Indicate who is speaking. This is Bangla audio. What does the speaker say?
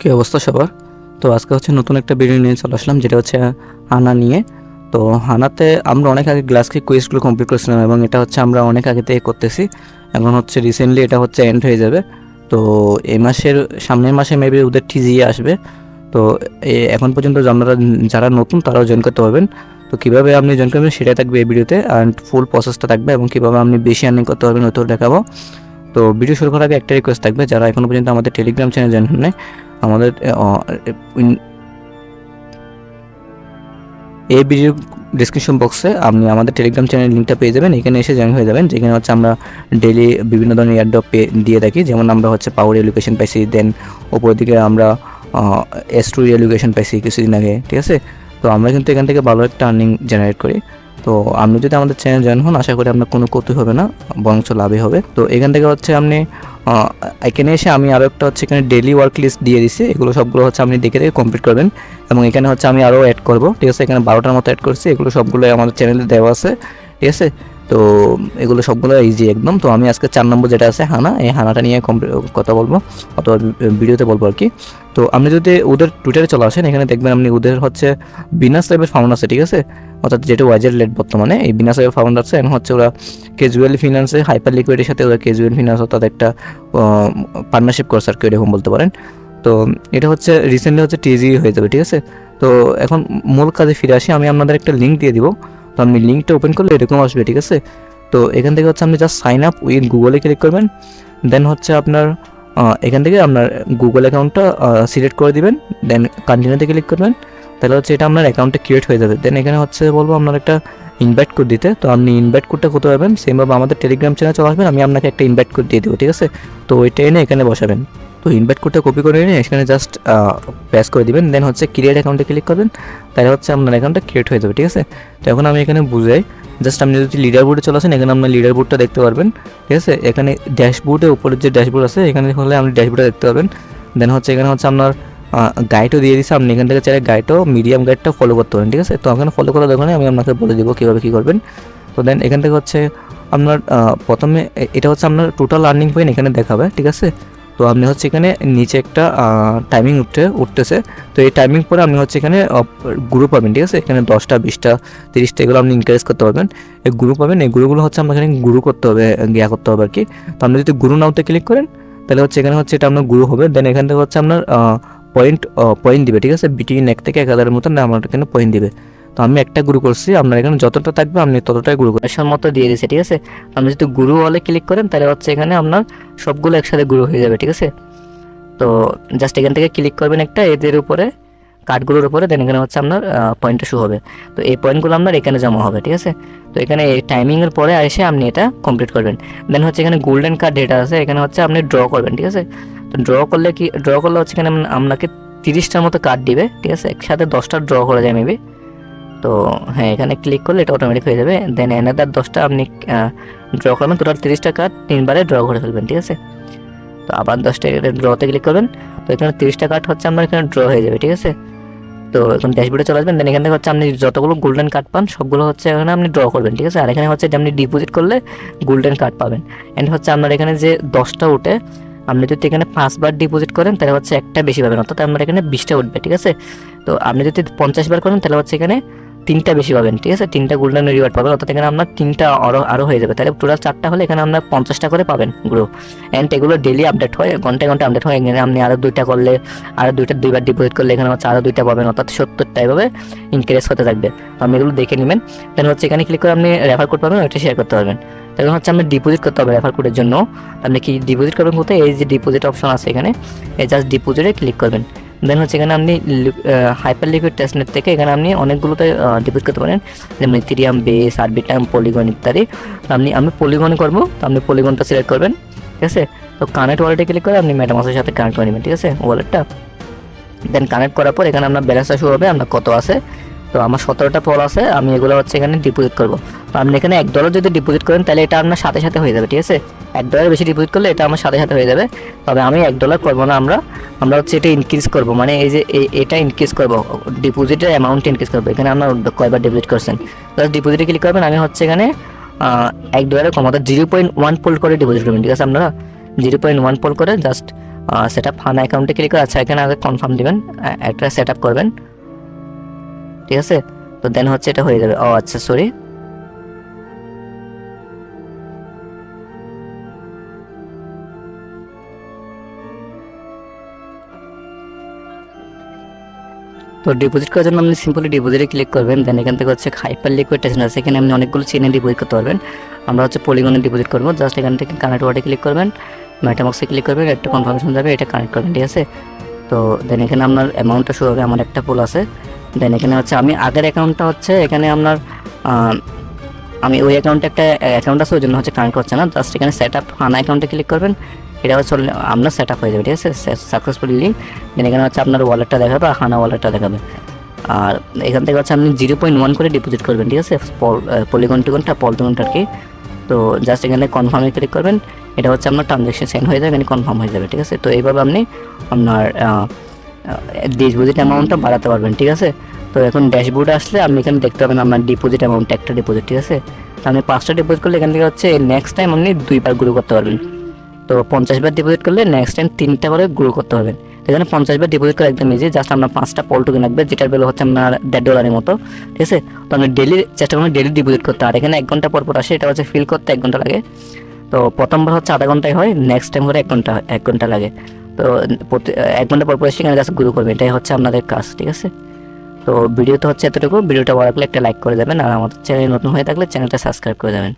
Speaker 1: কী অবস্থা সবার? তো আজকে হচ্ছে নতুন একটা ভিডিও নিয়ে চলে আসলাম যেটা হচ্ছে হানা নিয়ে। তো হানাতে আমরা অনেক আগে গ্লাসকে কুইজগুলো কমপ্লিট করেছিলাম এবং এটা হচ্ছে আমরা অনেক আগে থেকে করতেছি। এখন হচ্ছে রিসেন্টলি এটা হচ্ছে এন্ড হয়ে যাবে। তো এই মাসের সামনের মাসে মেবি ওদের টিজিয়ে আসবে। তো এখন পর্যন্ত আপনারা যারা নতুন তারাও জয়েন করতে পারবেন। তো কীভাবে আপনি জয়েন করবেন সেটাই থাকবে এই ভিডিওতে অ্যান্ড ফুল প্রসেসটা থাকবে এবং কীভাবে আপনি বেশি আর্নিং করতে পারবেন ওইটাও দেখাবো। তো ভিডিও শুরু করার আগে একটা রিকোয়েস্ট থাকবে যারা এখনও পর্যন্ত আমাদের টেলিগ্রাম চ্যানেল জয়েন হন নাই, আমাদের এই ভিডিও ডিসক্রিপশন বক্সে আপনি আমাদের টেলিগ্রাম চ্যানেল লিঙ্কটা পেয়ে যাবেন। এখানে এসে জয়েন হয়ে যাবেন। যেখানে হচ্ছে আমরা ডেলি বিভিন্ন ধরনের এয়ারড্রপ দিয়ে থাকি। যেমন আমরা হচ্ছে পাওয়ার এডুকেশন পাইছি দেন ওপর দিকে আমরা এস টু এডুকেশন পাইছি কিছুদিন আগে, ঠিক আছে? তো আমরা কিন্তু এখান থেকে ভালো একটা আর্নিং জেনারেট করি। তো আপনি যদি আমাদের চ্যানেল জয়েন হন, আশা করি আপনার কোনো ক্ষতি হবে না, বরঞ্চ লাভই হবে। তো এখান থেকে হচ্ছে আপনি এখানে এসে আমি আরও একটা হচ্ছে এখানে ডেলি ওয়ার্ক লিস্ট দিয়ে দিছি। এগুলো সবগুলো হচ্ছে আপনি দেখে দেখে কমপ্লিট করবেন। এবং এখানে হচ্ছে আমি আরও অ্যাড করব। ঠিক আছে, এখানে বারোটার মতো অ্যাড করছি। এগুলো সবগুলো আমাদের চ্যানেলে দেওয়া আছে। ঠিক আছে? তো এগুলো সবগুলো ইজি একদম। তো আমি আজকে চার নম্বর যেটা আছে, হানা, এই হানাটা নিয়ে কথা বলব, অথবা ভিডিওতে বলব আর কি। তো আপনি যদি ওদের টুইটারে চলে আসেন, এখানে দেখবেন আপনি ওদের হচ্ছে বিনাস টাইপের ফাউন্ড আছে, ঠিক আছে? অর্থাৎ যেটা ওয়াজের লেট বর্তমানে, এই বিনাস টাইপের ফাউন্ড আছে এখন হচ্ছে ওরা ক্যাজুয়াল ফিনান্সে হাইপার লিকুইডের সাথে ওরা ক্যাজুয়াল ফিনান্স অর্থাৎ একটা পার্টনারশিপ করছে আর কি, এরকম বলতে পারেন। তো এটা হচ্ছে রিসেন্টলি হচ্ছে টিজি হয়ে যাবে, ঠিক আছে? তো এখন মূল কাজে ফিরে আসি, আমি আপনাদের একটা লিঙ্ক দিয়ে দিব। তো আপনি লিঙ্কটা ওপেন করলে এরকম আসবে, ঠিক আছে? তো এখান থেকে হচ্ছে আপনি জাস্ট সাইন আপ উইথ গুগলে ক্লিক করবেন দেন হচ্ছে আপনার এখান থেকে আপনার গুগল অ্যাকাউন্টটা সিলেক্ট করে দিবেন দেন কন্টিনিউতে ক্লিক করবেন, তাহলে হচ্ছে এটা আপনার অ্যাকাউন্টে ক্রিয়েট হয়ে যাবে। দেন এখানে হচ্ছে বলব আপনার একটা ইনভাইট কোড দিতে, তো আপনি ইনভাইট কোডটা করতে পারবেন সেমভাবে আমাদের টেলিগ্রাম চ্যানেল চলে আসবেন, আমি আপনাকে একটা ইনভাইট কোড দিয়ে দেবো, ঠিক আছে? তো ওইটা এনে এখানে বসাবেন। তো ইনভাইট কোডটা কপি করে নিয়ে এখানে জাস্ট প্রেস করে দিবেন দেন হচ্ছে ক্রিয়েট অ্যাকাউন্টে ক্লিক করবেন, তাহলে হচ্ছে আপনার অ্যাকাউন্টটা ক্রিয়েট হয়ে যাবে, ঠিক আছে? তো এখন আমি এখানে বুঝাই জাস্ট আপনি যদি লিডার বোর্ডে চলে আসেন, এখানে আপনার লিডার বোর্ডটা দেখতে পারবেন, ঠিক আছে? এখানে ড্যাশবোর্ডের উপরের যে ড্যাশবোর্ড আছে, এখানে হলে আপনি ড্যাশবোর্ডটা দেখতে পারবেন। দেন হচ্ছে এখানে হচ্ছে আপনার গাইডও দিয়ে দিচ্ছে আপনি এখান থেকে চাইলে গাইডও মিডিয়াম গাইডটা ফলো করতে পারেন, ঠিক আছে? তো এখানে ফলো করার দোকানে আমি আপনাকে বলে দেবো কীভাবে কী করবেন। তো দেন এখান থেকে হচ্ছে আপনার প্রথমে এটা হচ্ছে আপনার টোটাল আর্নিং পয়েন্ট এখানে দেখাবে, ঠিক আছে? তো আপনি হচ্ছে এখানে নিচে একটা টাইমিং উঠতে উঠতেছে। তো এই টাইমিং পরে আপনি হচ্ছে এখানে গ্রুপ পাবেন, ঠিক আছে? এখানে দশটা, বিশটা, তিরিশটা এগুলো আপনি ইনকারেজ করতে পারবেন। এই গ্রুপ পাবেন, এই গ্রুপগুলো হচ্ছে আপনার এখানে গুরু করতে হবে গিয়া করতে হবে আর কি তো আপনি যদি গুরু নাওতে ক্লিক করেন, তাহলে হচ্ছে এখানে হচ্ছে এটা আপনার গুরু হবে। দেন এখান থেকে হচ্ছে আপনার পয়েন্ট পয়েন্ট দিবে, ঠিক আছে? বিটিন এক থেকে এক হাজারের মতন আমার এখানে পয়েন্ট দিবে। তো আমি একটা গ্রু করছি, আপনার এখানে যতটা থাকবে আপনি ততটাই গ্রু করবেন। মতো দিয়ে দিয়েছে ঠিক আছে? আপনি যদি গুরু হলে ক্লিক করেন, তাহলে হচ্ছে এখানে আপনার সবগুলো একসাথে গ্রু হয়ে যাবে, ঠিক আছে? তো জাস্ট এখান থেকে ক্লিক করবেন একটা, এদের উপরে কার্ডগুলোর উপরে দেন এখানে হচ্ছে আপনার পয়েন্টটা শু হবে। তো এই পয়েন্টগুলো আপনার এখানে জমা হবে, ঠিক আছে? তো এখানে এই টাইমিংয়ের পরে এসে আপনি এটা কমপ্লিট করবেন। দেন হচ্ছে এখানে গোল্ডেন কার্ড ডেটা আছে, এখানে হচ্ছে আপনি ড্র করবেন, ঠিক আছে? তো ড্র করলে কি ড্র করলে হচ্ছে এখানে আপনাকে তিরিশটার মতো কার্ড দিবে, ঠিক আছে? একসাথে দশটা ড্র করা যায় মেবি তো হ্যাঁ এখানে ক্লিক করলে এটা অটোমেটিক হয়ে যাবে। দেন এনাদার দশটা আপনি ড্র করবেন। টোটাল তিরিশটা কার্ড তিনবারে ড্র করে ফেলবেন, ঠিক আছে? তো আবার দশটা ড্রতে ক্লিক করবেন। তো এখানে তিরিশটা কার্ড হচ্ছে আপনার এখানে ড্র হয়ে যাবে, ঠিক আছে? তো এখন ড্যাশবোর্ডে চলে আসবেন। দেন এখান থেকে হচ্ছে আপনি যতগুলো গোল্ডেন কার্ড পান, সবগুলো হচ্ছে এখানে আপনি ড্র করবেন, ঠিক আছে? আর এখানে হচ্ছে যে আপনি ডিপোজিট করলে গোল্ডেন কার্ড পাবেন। এন্ড হচ্ছে আপনার এখানে যে দশটা উঠে, আপনি যদি এখানে পাঁচবার ডিপোজিট করেন, তাহলে হচ্ছে একটা বেশি পাবেন। অর্থাৎ আপনার এখানে বিশটা উঠবে, ঠিক আছে? তো আপনি যদি পঞ্চাশ বার করেন, তাহলে হচ্ছে এখানে তিনটা বেশি পাবেন, ঠিক আছে? তিনটা গোল্ডেন রিওয়ার্ড পাবেন, অর্থাৎ এখানে আপনার তিনটা আরও আরও হয়ে যাবে। তাহলে টোটাল চারটা হলে এখানে আপনার পঞ্চাশটা করে পাবেন গ্রো অ্যান্ড এগুলো ডেলি আপডেট হয়, ঘন্টায় ঘণ্টা আপডেট হয়। এখানে আপনি আরও দুইটা করলে আরও দুইটা, দুইবার ডিপোজিট করলে এখানে হচ্ছে আরও দুইটা পাবেন, অর্থাৎ সত্তরটা এভাবে ইনক্রিজ হতে থাকবে। আপনি এগুলো দেখে নেবেন। দেন হচ্ছে এখানে ক্লিক করে আপনি রেফার কোড পাবেন, ওইটা শেয়ার করতে পারবেন। তখন হচ্ছে আপনি ডিপোজিট করতে হবে রেফার কোডের জন্য। আপনি কি ডিপোজিট করবেন কোথায়? এই যে ডিপোজিট অপশন আছে এখানে, এই জাস্ট ডিপোজিটে ক্লিক করবেন। দেন হচ্ছে এখানে আপনি হাইপার লিকুইড টেস্টনেট থেকে এখানে আপনি অনেকগুলোতে ডিপোজ করতে পারেন। যেমন ইথিরিয়াম বেস আরবিটাম পলিগন ইত্যাদি। আপনি, আমি পলিগন করব, তো আপনি পলিগনটা সিলেক্ট করবেন, ঠিক আছে? তো কানেক্ট ওয়ালেটে ক্লিক করে আপনি ম্যাডামাসের সাথে কানেক্ট করে নেবেন, ঠিক আছে ওয়ালেটটা দেন কানেক্ট করার পর এখানে আপনার ব্যালেন্সটা শুরু হবে, আপনার কত আছে? তো আমার সতেরোটা ফল আছে, আমি এগুলো হচ্ছে এখানে ডিপোজিট করব। আপনি এখানে এক ডলার যদি ডিপোজিট করেন, তাহলে এটা আপনার সাথে সাথে হয়ে যাবে, ঠিক আছে? এক ডলার বেশি ডিপোজিট করলে এটা আমার সাথে সাথে হয়ে যাবে। তবে আমি এক ডলার করব না আমরা আমরা হচ্ছে এটা ইনক্রিজ করব মানে এই যে এটা ইনক্রিজ করব ডিপোজিটের অ্যামাউন্ট ইনক্রিজ করব, এখানে আপনার কয়বার ডিপোজিট করছেন? জাস্ট ডিপোজিটে ক্লিক করবেন, আমি হচ্ছে এখানে এক ডলারে কম, অর্থাৎ জিরো পয়েন্ট ওয়ান পোল করে ডিপোজিট করবেন, ঠিক আছে আপনারা? জিরো পয়েন্ট ওয়ান পোল করে জাস্ট সেট আপ ফান অ্যাকাউন্টে ক্লিক করে আচ্ছা এখানে আগে কনফার্ম দিবেন একটা সেট আপ করবেন। ঠিক আছে? তো দেন হচ্ছে এটা হয়ে যাবে ও আচ্ছা সরি তো ডিপোজিট করার জন্য আপনি সিম্পলি ডিপোজিটে ক্লিক করবেন দেন এখান থেকে হচ্ছে হাইপার লিকুইড টেশন আছে। এখানে আপনি অনেকগুলো চেনে ডিপোজিট করতে পারবেন। আমরা হচ্ছে পলিগনে ডিপোজিট করব। জাস্ট এখান থেকে কানেক্ট ওয়ার্ডে ক্লিক করবেন। ম্যাটামক্সে ক্লিক করবেন। একটা কনফার্মেশন যাবে, এটা কানেক্ট করবেন, ঠিক আছে? তো দেন এখানে আপনার অ্যামাউন্টটা শুরু হবে। আমার একটা পোল আছে। দেন, এখানে হচ্ছে আমি আগের অ্যাকাউন্টটা হচ্ছে এখানে আপনার আমি ওই অ্যাকাউন্টে একটা অ্যাকাউন্ট আছে, ওই জন্য হচ্ছে কানেক্ট করছে না। জাস্ট এখানে সেট আপ হানা অ্যাকাউন্টে ক্লিক করবেন। এটা হচ্ছে আপনার সেট আপ হয়ে যাবে, ঠিক আছে? সাকসেসফুলি লিঙ্ক দেন এখানে হচ্ছে আপনার ওয়ালেটটা দেখাবে আর হানা ওয়ালেটটা দেখাবে। আর এখান থেকে হচ্ছে আপনি জিরো পয়েন্ট ওয়ান করে ডিপোজিট করবেন, ঠিক আছে? পলিগন টিগনটা পলিগনটা আর কি। তো জাস্ট এখানে কনফার্মে ক্লিক করবেন। এটা হচ্ছে আপনার ট্রানজ্যাকশন সেন্ড হয়ে যাবে, এখানে কনফার্ম হয়ে যাবে, ঠিক আছে? তো এইভাবে আপনি আপনার ডিপোজিট অ্যামাউন্টটা বাড়াতে পারবেন, ঠিক আছে? তো এখন ড্যাশবোর্ডে আসলে আপনি এখানে দেখতে পাবেন আপনার ডিপোজিট অ্যামাউন্ট একটা ডিপোজিট ঠিক আছে? আপনি পাঁচটা ডিপোজিট করলে এখান থেকে হচ্ছে নেক্সট টাইম আপনি দুইবার গ্রো করতে পারবেন। তো পঞ্চাশ বার ডিপোজিট করলে নেক্সট টাইম তিনটা করে গ্রো করতে পারবেন। এখানে পঞ্চাশ বার ডিপোজিট করে একদম ইজি জাস্ট আপনার পাঁচটা পল টোকেন লাগবে যেটার বেলা হচ্ছে আপনার দেড় ডলারের মতো, ঠিক আছে? তো আপনি ডেলি চেষ্টা করবেন ডেলি ডিপোজিট করতে। আর এখানে এক ঘণ্টা পর পর আসে, এটা হচ্ছে ফিল করতে এক ঘণ্টা লাগে। তো প্রথমবার হচ্ছে আধা ঘন্টায় হয় নেক্সট টাইম করে এক ঘণ্টা এক ঘণ্টা লাগে। তো এক ঘণ্টা পর পরে এখানে জাস্ট গ্রো করবে। এটাই হচ্ছে আপনাদের কাজ, ঠিক আছে? তো ভিডিও তো হচ্ছে এতটুকু। ভিডিওটা ভালো লাগলে একটা লাইক করে দেবেন। আর আমাদের চ্যানেল নতুন হয়ে থাকলে চ্যানেলটা সাবস্ক্রাইব করে দেবেন।